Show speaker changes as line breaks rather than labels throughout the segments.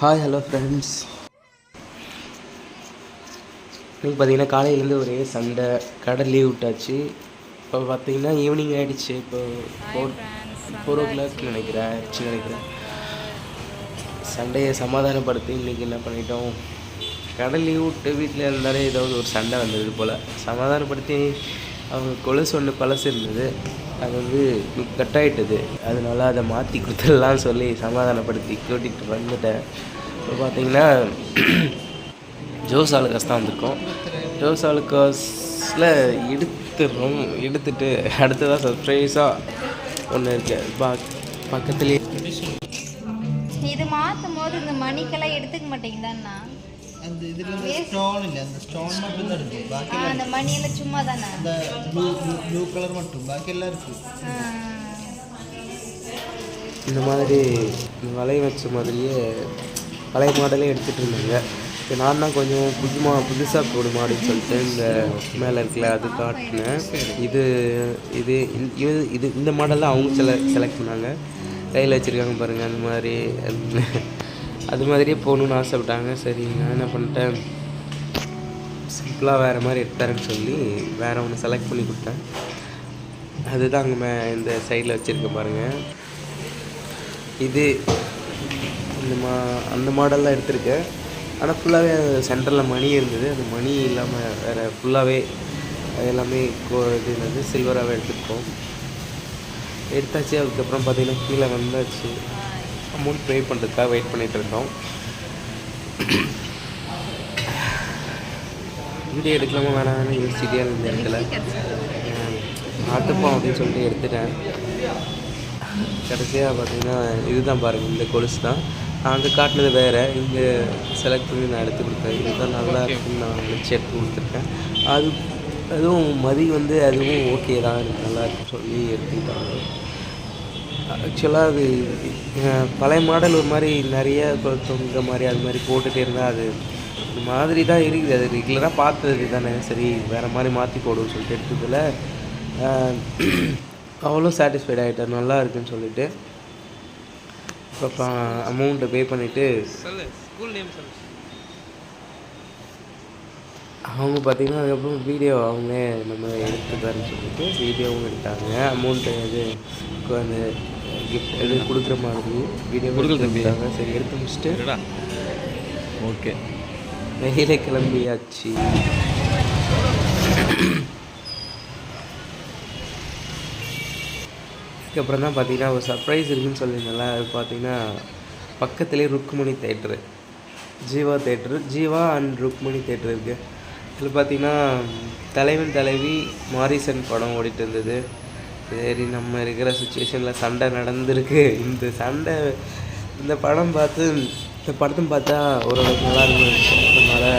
Hi hello friends இன்னைக்கு பார்த்தீங்கன்னா காலையிலேருந்து ஒரே சண்டை. கடை லீவ் விட்டாச்சு. இப்போ பார்த்தீங்கன்னா ஈவினிங் ஆகிடுச்சு இப்போ ஃபோர் ஃபோர் ஓ கிளாக் நினைக்கிறேன் ஆயிடுச்சு. நினைக்கிறேன் சண்டையை சமாதானப்படுத்தி இன்றைக்கி என்ன பண்ணிட்டோம்? கடை லீவ் விட்டு வீட்டில் இருந்தாலே ஏதாவது ஒரு சண்டை வந்தது போல். சமாதானப்படுத்தி அவங்க கொலுசு ஒன்று பழசு இருந்தது. அது வந்து கட் ஆகிட்டது அதனால அதை மாற்றி கொடுத்துடலாம் சொல்லி சமாதானப்படுத்தி கூட்டிகிட்டு வந்துட்டேன். இப்போ பார்த்தீங்கன்னா ஜோஸ் ஆலுகாஸ் தான் வந்திருக்கோம். ஜோஸ் ஆலுகாஸில் எடுத்துடுறோம் எடுத்துட்டு அடுத்ததாக சர்ப்ரைஸாக ஒன்று இருக்கு. பா பக்கத்துலேயே
இது மாற்றும் போது இந்த மணிக்கெல்லாம் எடுத்துக்க மாட்டேங்குதாண்ணா
அந்த இதுல இந்த ஸ்டோன் இல்ல அந்த ஸ்டோன் மட்டும் தான் இருக்கு. பாக்கி
அந்த மணியெல்லாம் சும்மா தானே?
அந்த ப்ளூ ப்ளூ கலர் மட்டும். பாக்கி எல்லாம் இருக்கு
இந்த மாதிரி வளைய வச்ச மாதிரியே பழைய மாடலே எடுத்துகிட்டு இருந்தாங்க. இப்போ நான் தான் கொஞ்சம் புதுமா புதுசாக போடு மாடுன்னு சொல்லிட்டு இந்த மேலே இருக்குல்ல அது காட்டினேன். இது இது இந்த- இது இது இந்த மாடலில் அவங்க செல செலக்ட் பண்ணாங்க. கையில் வச்சுருக்காங்க பாருங்கள் அந்த மாதிரி. அது மாதிரியே போகணுன்னு ஆசைப்பட்டாங்க. சரி நான் என்ன பண்ணிட்டேன்? சிம்பிளாக வேறு மாதிரி எடுத்தாருன்னு சொல்லி வேறு ஒன்று செலக்ட் பண்ணி கொடுத்தேன். அதுதான் அங்கே மே இந்த சைடில் வச்சுருக்க பாருங்கள் இது இந்த மா அந்த மாடல்லாம் எடுத்திருக்கேன். ஆனால் ஃபுல்லாகவே சென்டரில் மணி இருந்தது. அந்த மணி இல்லாமல் வேறு ஃபுல்லாகவே எல்லாமே கோ இது என்னது சில்வராகவே எடுத்துருக்கோம். எடுத்தாச்சு. அதுக்கப்புறம் பார்த்திங்கன்னா கீழே வந்தாச்சு. அமௌண்ட் பே பண்ணுறதுக்காக வெயிட் பண்ணிகிட்டு இருந்தோம். வீடியோ எடுக்கலாமா வேணாம்னு யோசிச்சுட்டே இருந்த இடத்துல ஆட்டுப்போம் அப்படின்னு சொல்லிட்டு எடுத்துட்டேன். கடைசியாக பார்த்தீங்கன்னா இதுதான் பாருங்கள் இந்த கொலுசு தான். அங்கே காட்டினது வேறு இங்கே செலக்ட் பண்ணி நான் எடுத்து கொடுத்தேன். இதுதான் நல்லா இருக்குன்னு நான் நினச்சி எடுத்து கொடுத்துருக்கேன். அது அதுவும் மதி வந்து அதுவும் ஓகே தான் எனக்கு நல்லா இருக்குன்னு சொல்லி எடுத்துக்கிட்டாங்க. ஆக்சுவலாக அது பழைய மாடல் ஒரு மாதிரி நிறைய தொங்க மாதிரி அது மாதிரி போட்டுகிட்டே இருந்தால் அது ஒரு மாதிரி தான் இருக்குது. அது ரெகுலராக பார்த்தது தானே. சரி வேறு மாதிரி மாற்றி போடுவோம்னு சொல்லிட்டு எடுத்ததில் அவ்வளோ சாட்டிஸ்ஃபைட் ஆகிட்டேன் நல்லா இருக்குன்னு சொல்லிட்டு. இப்போ அமௌண்ட்டை பே பண்ணிவிட்டு அவங்க பார்த்தீங்கன்னா அதுக்கப்புறம் வீடியோ அவங்களே நம்ம எடுத்துக்காருன்னு சொல்லிட்டு வீடியோவும் எடுத்தாங்க. அமௌண்ட்டு இது அந்த கிஃப்ட் இது கொடுக்குற மாதிரி வீடியோ கொடுத்துருக்காங்க சரி எடுத்து முடிச்சுட்டு
ஓகே.
வெளியில கிளம்பியாச்சு. அதுக்கப்புறம் தான் பார்த்தீங்கன்னா ஒரு சர்ப்ரைஸ் இருக்குன்னு சொல்லியிருந்தேன்ல. அது பார்த்தீங்கன்னா பக்கத்துலேயே Rukmani theatre Jeeva theatre Jeeva and Rukmani theatre இருக்குது இதில் பார்த்தீங்கன்னா தலைவன் தலைவி மாரிசன் படம் ஓடிட்டு இருந்தது. சரி நம்ம இருக்கிற சுச்சுவேஷனில் சண்டை நடந்திருக்கு. இந்த சண்டை இந்த படம் பார்த்து இந்த படத்தையும் பார்த்தா ஓரளவுக்கு நல்லா இருக்கும் அதனால்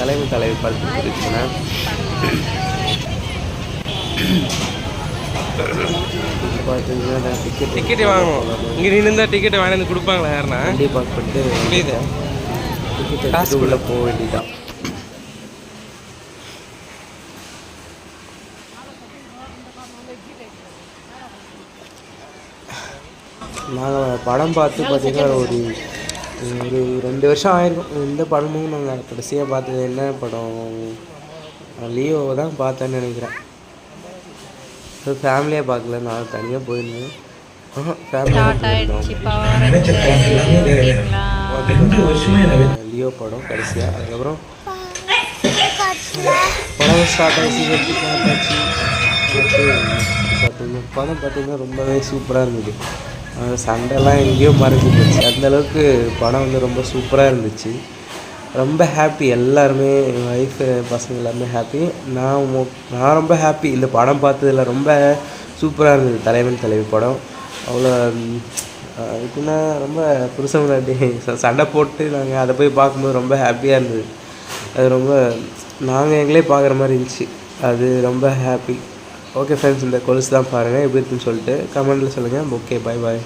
தலைவன் தலைவி படத்துக்கு போயிருக்கேன் பார்த்தீங்கன்னா டிக்கெட்
டிக்கெட்டே வாங்கணும் இங்கே நின்று டிக்கெட்டை வாங்கி வந்து கொடுப்பாங்களா யாருன்னா? புரியுது.
டிக்கெட் உள்ளே போக வேண்டியதான் நாங்கள் படம் பார்த்து பார்த்தீங்கன்னா ஒரு ஒரு ரெண்டு வருஷம் ஆயிருக்கும் எந்த படமும் நாங்கள் கடைசியாக பார்த்தது என்ன படம்? லியோவை தான் பார்த்தேன்னு நினைக்கிறேன். ஃபேமிலியாக பார்க்கல. நான் தனியாக போயிருந்தேன். லியோ படம் கடைசியாக அதுக்கப்புறம் படம் ஸ்டார்ட் பார்த்தாச்சு பார்த்தீங்கன்னா படம் பார்த்தீங்கன்னா ரொம்பவே சூப்பராக இருந்தது. சண்டைலாம் எங்கேயோ மறைஞ்சு போச்சு. அந்தளவுக்கு படம் வந்து ரொம்ப சூப்பராக இருந்துச்சு. ரொம்ப ஹாப்பி எல்லாருமே என் ஒய்ஃபு பசங்க எல்லாருமே ஹாப்பி நான் நான் ரொம்ப ஹாப்பி இந்த படம் பார்த்ததுல ரொம்ப சூப்பராக இருந்தது. தலைவன் தலைவி படம். அவ்வளோ ம், எப்படின்னா ரொம்ப புருஷன் முன்னாடி சண்டை போட்டு நாங்கள் அதை போய் பார்க்கும்போது ரொம்ப ஹாப்பியாக இருந்தது. அது ரொம்ப நாங்கள் எங்களே பார்க்குற மாதிரி இருந்துச்சு. அது ரொம்ப ஹாப்பி ஓகே ஃப்ரெண்ட்ஸ் இந்த கொலுசு தான் பாருங்கள் எப்படி இருக்குன்னு சொல்லிட்டு கமெண்ட்டில் சொல்லுங்கள் ஓகே பாய் பாய்